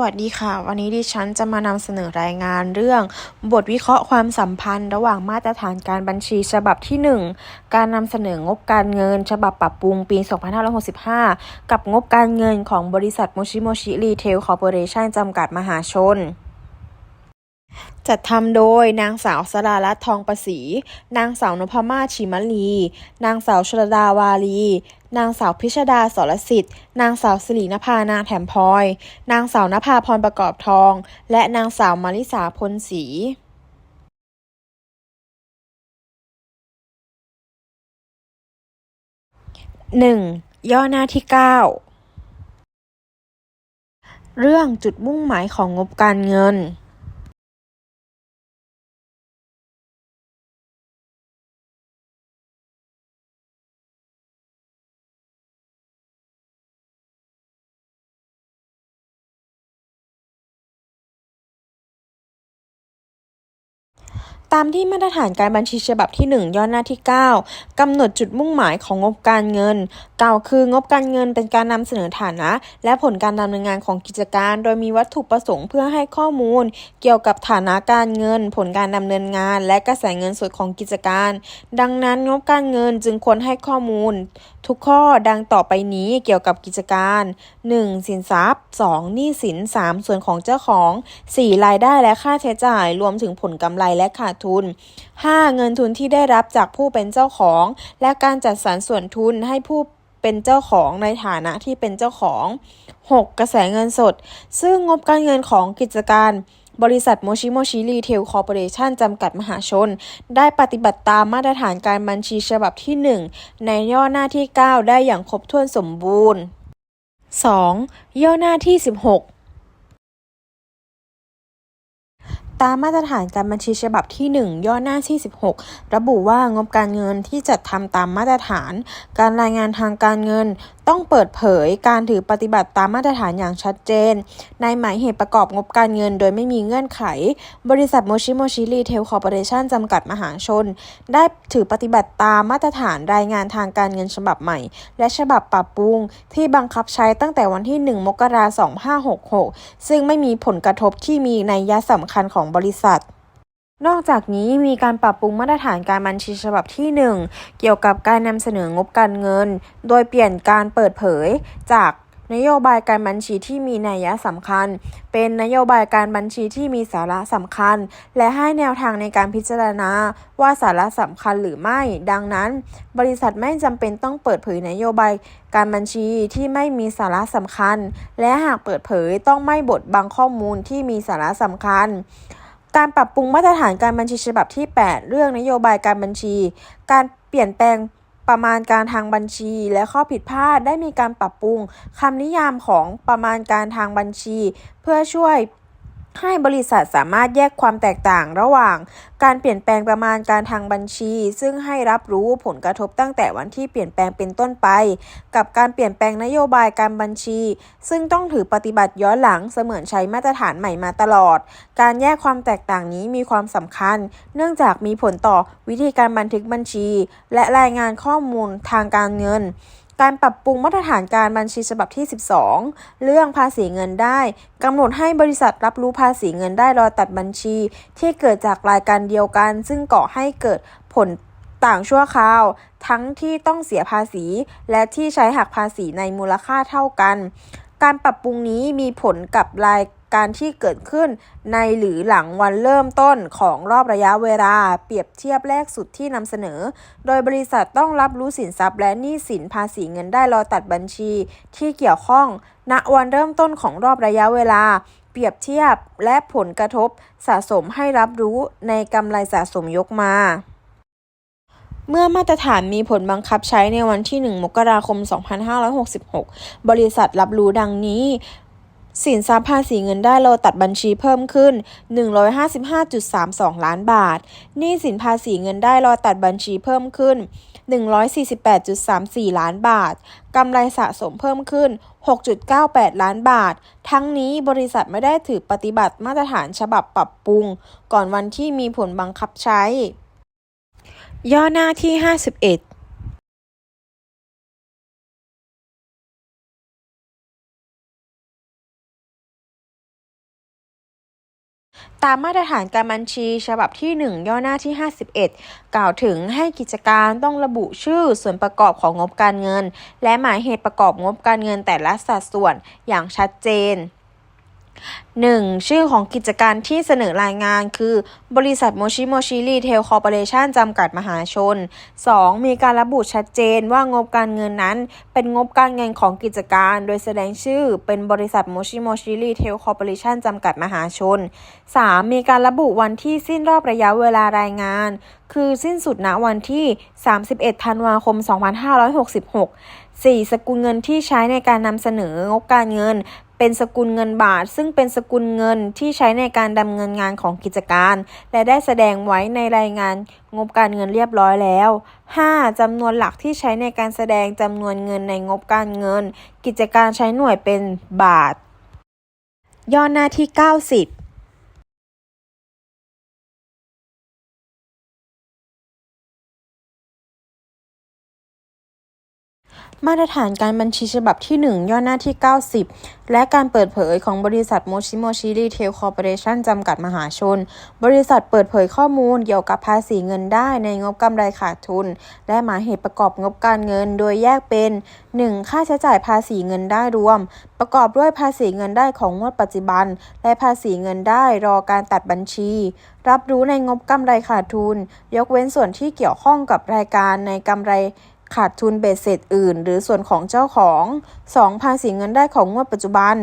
วัสดีค่ะ วันนี้ดิฉันจะมานำเสนอรายงานเรื่อง บทวิเคราะห์ความสัมพันธ์ ระหว่างมาตรฐานการบัญชีฉบับที่ 1 การนำเสนองบการเงิน ฉบับปรับปรุงปี 2565 กับงบการเงินของบริษัทโมชิโมชิรีเทลคอร์ปอเรชั่นจำกัดมหาชนจัดทำโดยนางสาวสรารัตน์ทองประศรีนางสาวนพมาศชิมลี นางสาวชลดาวาลี นางสาวพิชดาสรสิทธิ์ นางสาวสิรินภานาแถมพลอย นางสาวนภาพรประกอบทอง และนางสาวมาริสาพลศรีหนึ่งย่อหน้าที่เก้าเรื่องจุดมุ่งหมายของงบการเงิน ตามที่มาตรฐานการบัญชีฉบับที่ 1 ย่อหน้าที่ 9กำหนดจุดมุ่งหมายของงบการเงินกล่าวคืองบการเงินเป็นการนำเสนอฐานะ และผลการดำเนินงานของกิจการ โดยมีวัตถุประสงค์เพื่อให้ข้อมูล เกี่ยวกับฐานะการเงิน ผลการดำเนินงาน และกระแสเงินสดของกิจการ ดังนั้นงบการเงินจึงควรให้ข้อมูล ทุกข้อดังต่อไปนี้เกี่ยวกับกิจการ 1. สินทรัพย์ 2. หนี้สิน 3. ส่วนของเจ้าของ 4. รายได้และค่าใช้จ่าย รวมถึงผลกำไรและขาดทุน 5. เงินทุนที่ได้รับจากผู้เป็นเจ้าของ และการจัดสรรส่วนทุนให้ผู้เป็นเจ้าของในฐานะที่เป็นเจ้าของ 6. กระแสเงินสด ซึ่งงบการเงินของกิจการบริษัทโมชิโมชิรีเทลคอร์ปอเรชันจำกัดมหาชน ได้ปฏิบัติตามมาตรฐานการบัญชีฉบับที่ 1 ในย่อหน้าที่ 9 ได้อย่างครบถ้วนสมบูรณ์ 2. ย่อหน้าที่ 16 ตามมาตรฐานการบัญชีฉบับที่ 1 ย่อหน้าที่ 16 ระบุว่างบการเงินที่จัดทำตามมาตรฐาน การรายงานทางการเงิน ต้องเปิดเผยการถือปฏิบัติตามมาตรฐานอย่างชัดเจน ในหมายเหตุประกอบงบการเงินโดยไม่มีเงื่อนไข บริษัทโมชิโมชิรีเทลคอร์ปอเรชั่นจำกัดมหาชน ได้ถือปฏิบัติตามมาตรฐานรายงานทางการเงินฉบับใหม่ และฉบับปรับปรุง ที่บังคับใช้ตั้งแต่วันที่ 1 มกราคม 2566 ซึ่งไม่มีผลกระทบที่มีในยยะสำคัญของบริษัท นอกจากนี้มีการปรับปรุงมาตรฐานการบัญชีฉบับที่ 1 เกี่ยวกับการนำเสนองบการเงิน โดยเปลี่ยนการเปิดเผยจากนโยบายการบัญชีที่มีนัยยะสำคัญ เป็นนโยบายการบัญชีที่มีสาระสำคัญ และให้แนวทางในการพิจารณาว่าสาระสำคัญหรือไม่ ดังนั้น บริษัทไม่จำเป็นต้องเปิดเผยนโยบายการบัญชีที่ไม่มีสาระสำคัญ และหากเปิดเผยต้องไม่บดบังข้อมูลที่มีสาระสำคัญ การปรับปรุงมาตรฐานการบัญชีฉบับที่ 8 เรื่องนโยบายการบัญชี การเปลี่ยนแปลงประมาณการทางบัญชีและข้อผิดพลาดได้มีการปรับปรุงคำนิยามของประมาณการทางบัญชี เพื่อช่วย ให้บริษัทสามารถแยกความแตกต่างระหว่าง การเปลี่ยนแปลงประมาณการทางบัญชี ซึ่งให้รับรู้ผลกระทบตั้งแต่วันที่เปลี่ยนแปลงเป็นต้นไป กับการเปลี่ยนแปลงนโยบายการบัญชี ซึ่งต้องถือปฏิบัติย้อนหลังเสมือนใช้มาตรฐานใหม่มาตลอด การแยกความแตกต่างนี้มีความสำคัญ เนื่องจากมีผลต่อวิธีการบันทึกบัญชี และรายงานข้อมูลทางการเงิน การปรับปรุงมาตรฐานการบัญชีฉบับที่ 12 เรื่องภาษีเงินได้กำหนดให้บริษัทรับรู้ภาษีเงินได้รอตัดบัญชี ที่เกิดจากรายการเดียวกัน ซึ่งก่อให้เกิดผลต่างชั่วคราว ทั้งที่ต้องเสียภาษี และที่ใช้หักภาษีในมูลค่าเท่ากัน การปรับปรุงนี้มีผลกับราย การที่เกิดขึ้นในหรือหลังวันเริ่มต้นของรอบระยะเวลา เปรียบเทียบแรกสุดที่นำเสนอ โดยบริษัทต้องรับรู้สินทรัพย์และหนี้สินภาษีเงินได้รอตัดบัญชี ที่เกี่ยวข้อง ณวันเริ่มต้นของรอบระยะเวลา เปรียบเทียบและผลกระทบสะสมให้รับรู้ในกำไรสะสมยกมาเมื่อมาตรฐานมีผลบังคับใช้ในวันที่ 1 มกราคม 2566 บริษัทรับรู้ดังนี้ สินทรัพย์ภาษีเงินได้รอตัดบัญชีเพิ่มขึ้น 155.32 ล้านบาท หนี้สินภาษีเงินได้รอตัดบัญชีเพิ่มขึ้น 148.34 ล้านบาท กำไรสะสมเพิ่มขึ้น 6.98 ล้านบาท ทั้งนี้บริษัทไม่ได้ถือปฏิบัติมาตรฐานฉบับปรับปรุง ก่อนวันที่มีผลบังคับใช้ ย่อหน้าที่ 51 ตามมาตรฐานการบัญชีฉบับที่ 1 ย่อหน้าที่ 51 กล่าวถึงให้กิจการต้องระบุชื่อส่วนประกอบของงบการเงิน และหมายเหตุประกอบงบการเงินแต่ละสัดส่วนอย่างชัดเจน 1. ชื่อของกิจการที่เสนอรายงานคือ บริษัทโมชิโมชิรีเทลคอร์ปอเรชันจำกัดมหาชน 2. มีการระบุชัดเจนว่างบการเงินนั้น เป็นงบการเงินของกิจการ โดยแสดงชื่อเป็นบริษัทโมชิโมชิรีเทลคอร์ปอเรชันจำกัดมหาชน 3. มีการระบุวันที่สิ้นรอบระยะเวลารายงาน คือสิ้นสุดณวันที่ 31 ธันวาคม 2566 4. สกุลเงินที่ใช้ในการนำเสนองบการเงิน เป็นสกุลเงินบาท ซึ่งเป็นสกุลเงินที่ใช้ในการดำเนินงานของกิจการ และได้แสดงไว้ในรายงานงบการเงินเรียบร้อยแล้ว 5. จำนวนหลักที่ใช้ในการแสดงจำนวนเงินในงบการเงิน กิจการใช้หน่วยเป็นบาท ย่อหน้าที่ 90 มาตรฐานการบัญชีฉบับที่ 1 ย่อหน้าที่ 90 และการเปิดเผยของบริษัทโมชิโมชิรีเทลคอร์ปอเรชั่นจำกัดมหาชน บริษัทเปิดเผยข้อมูลเกี่ยวกับภาษีเงินได้ในงบกำไรขาดทุน และหมายเหตุประกอบงบการเงิน โดยแยกเป็น 1. ค่าใช้จ่ายภาษีเงินได้รวม ประกอบด้วยภาษีเงินได้ของงวดปัจจุบัน และภาษีเงินได้รอการตัดบัญชี รับรู้ในงบกำไรขาดทุน ยกเว้นส่วนที่เกี่ยวข้องกับรายการในกำไร ขาดทุนเบสเสร็จอื่น หรือส่วนของเจ้าของ 2. ภาษีเงินได้ของงวดปัจจุบัน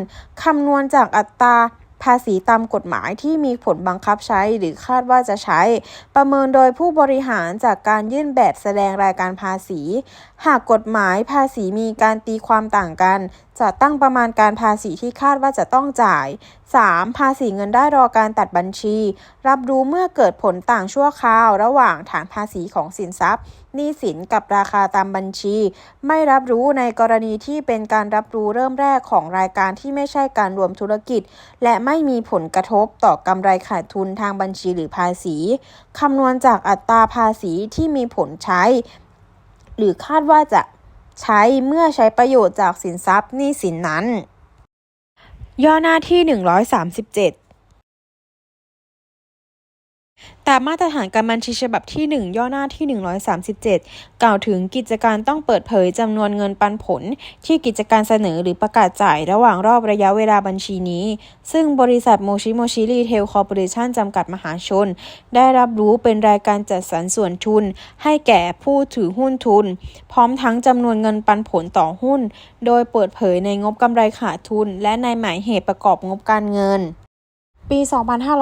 คำนวณจากอัตราภาษีตามกฎหมายที่มีผลบังคับใช้หรือคาดว่าจะใช้ ประเมินโดยผู้บริหารจากการยื่นแบบแสดงรายการภาษี หากกฎหมายภาษีมีการตีความต่างกันจะตั้งประมาณการภาษีที่คาดว่าจะต้องจ่าย 3. ภาษีเงินได้รอการตัดบัญชี รับรู้เมื่อเกิดผลต่างชั่วคราว ระหว่างฐานภาษีของสินทรัพย์หนี้สินกับราคาตามบัญชี ไม่รับรู้ในกรณีที่เป็นการรับรู้เริ่มแรกของรายการที่ไม่ใช่การรวมธุรกิจ และไม่มีผลกระทบต่อกำไรขาดทุนทางบัญชีหรือภาษีคำนวณจากอัตราภาษีที่มีผลใช้ หรือคาดว่าจะ ใช้เมื่อใช้ประโยชน์จากสินทรัพย์หนี้สินนั้น ย่อหน้าที่ 137 ตามมาตรฐานการบัญชีฉบับที่ 1 ย่อหน้าที่ 137 กล่าวถึงกิจการต้องเปิดเผยจำนวนเงินปันผล ที่กิจการเสนอหรือประกาศจ่ายระหว่างรอบระยะเวลาบัญชีนี้ ซึ่งบริษัทโมชิโมชิรีเทลคอร์ปอเรชั่นจำกัดมหาชน ได้รับรู้เป็นรายการจัดสรรส่วนทุน ให้แก่ผู้ถือหุ้นทุน พร้อมทั้งจำนวนเงินปันผลต่อหุ้น โดยเปิดเผยในงบกำไรขาดทุน และในหมายเหตุประกอบงบการเงิน ปี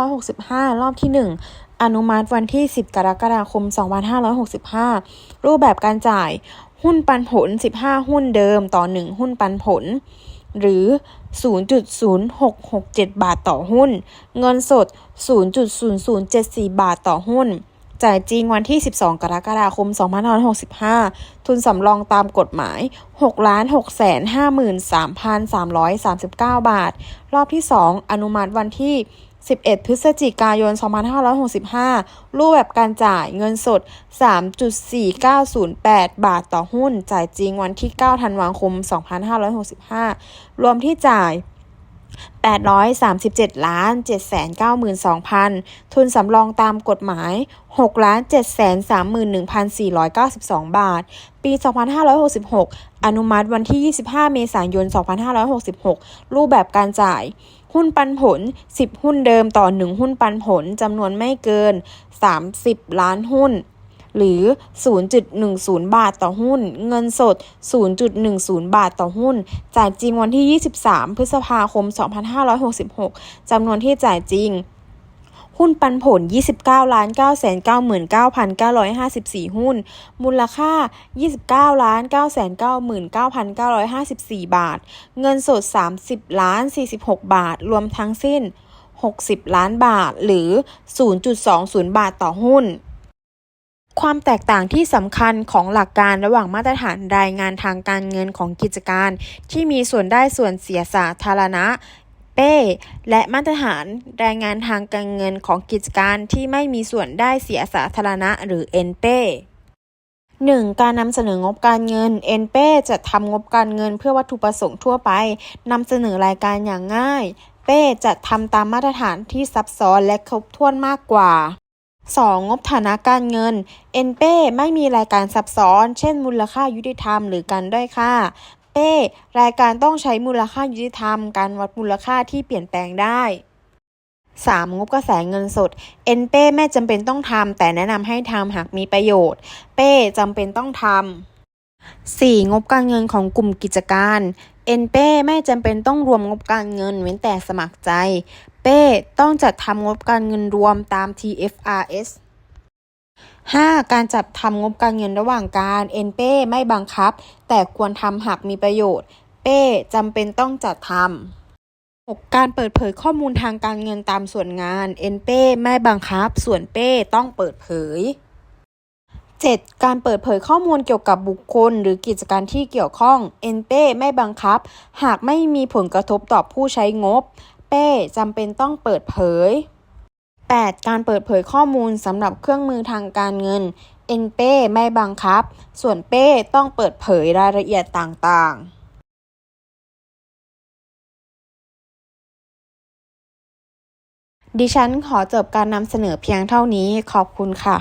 2565 รอบที่ 1 อนุมัติวันที่ 10 กรกฎาคม 2565 รูปแบบการจ่าย หุ้นปันผล 15 หุ้นเดิมต่อ 1 หุ้นปันผล หรือ 0.0667 บาทต่อหุ้น เงินสด 0.0074 บาทต่อหุ้น จ่ายจริงวันที่ 12 กรกฎาคม 2565 ทุนสำรองตามกฎหมาย 6,653,339 บาท รอบที่ 2 อนุมัติวันที่ 11 พฤศจิกายน 2565 รูปแบบการจ่ายเงินสด 3.4908 บาทต่อหุ้น จ่ายจริงวันที่ 9 ธันวาคม 2565 รวมที่จ่าย 837 ล้าน792,000 ทุนสำรองตามกฎหมาย 6 ล้าน731,492 บาท ปี 2566 อนุมัติวันที่ 25 เมษายน 2566 รูปแบบการจ่าย หุ้นปันผล 10 หุ้นเดิมต่อ 1 หุ้นปันผลจำนวนไม่เกิน 30 ล้านหุ้น หรือ 0.10 บาทต่อหุ้น เงินสด 0.10 บาทต่อหุ้น จ่ายจริงวันที่ 23 พฤษภาคม 2566จำนวนที่จ่ายจริง หุ้นปันผล 29 ล้าน 999,954 หุ้น มูลค่า 29 ล้าน 999,954 บาท เงินสด 30 ล้าน 46 บาท รวมทั้งสิ้น 60 ล้านบาท หรือ 0.20 บาทต่อหุ้นความแตกต่างที่สำคัญของหลักการระหว่างมาตรฐานรายงานทางการเงินของกิจการ ที่มีส่วนได้ส่วนเสียสาธารณะ เป้ และมาตรฐานรายงานทางการเงินของกิจการที่ไม่มีส่วนได้เสียสาธารณะหรือเอ็นเป้ 1. การนำเสนองบการเงิน เอ็นเป้จะทำงบการเงินเพื่อวัตถุประสงค์ทั่วไปนำเสนอรายการอย่างง่าย เป้จะทำตามมาตรฐานที่ซับซ้อนและครบถ้วนมากกว่า 2. งบฐานะการเงิน เอ็นเป้ไม่มีรายการซับซ้อน เช่น มูลค่ายุติธรรมหรือการด้อยค่า เป้รายการต้องใช้มูลค่ายุติธรรม การวัดมูลค่าที่เปลี่ยนแปลงได้ 3. งบกระแสเงินสด เอ็นเป้ไม่จำเป็นต้องทำแต่แนะนำให้ทำหากมีประโยชน์ เป้จำเป็นต้องทำ 4. งบการเงินของกลุ่มกิจการ เอ็นเป้ไม่จำเป็นต้องรวมงบการเงินเว้นแต่สมัครใจ เป้ต้องจัดทำงบการเงินรวมตาม TFRS 5. การจัดทำงบการเงินระหว่างการเอ็นเป้ไม่บังคับ แต่ควรทำหากมีประโยชน์ เป้จำเป็นต้องจัดทำ 6. การเปิดเผยข้อมูลทางการเงินตามส่วนงาน เอ็นเป้ไม่บังคับ ส่วนเป้ต้องเปิดเผย 7. การเปิดเผยข้อมูลเกี่ยวกับบุคคล หรือกิจการที่เกี่ยวข้อง เอ็นเป้ไม่บังคับ หากไม่มีผลกระทบต่อผู้ใช้งบ เป้จำเป็นต้องเปิดเผย 8. การเปิดเผยข้อมูลสำหรับเครื่องมือทางการเงิน เอ็นเป้ไม่บังคับ ส่วนเป้ต้องเปิดเผยรายละเอียดต่างๆดิฉันขอจบการนำเสนอเพียงเท่านี้ขอบคุณค่ะ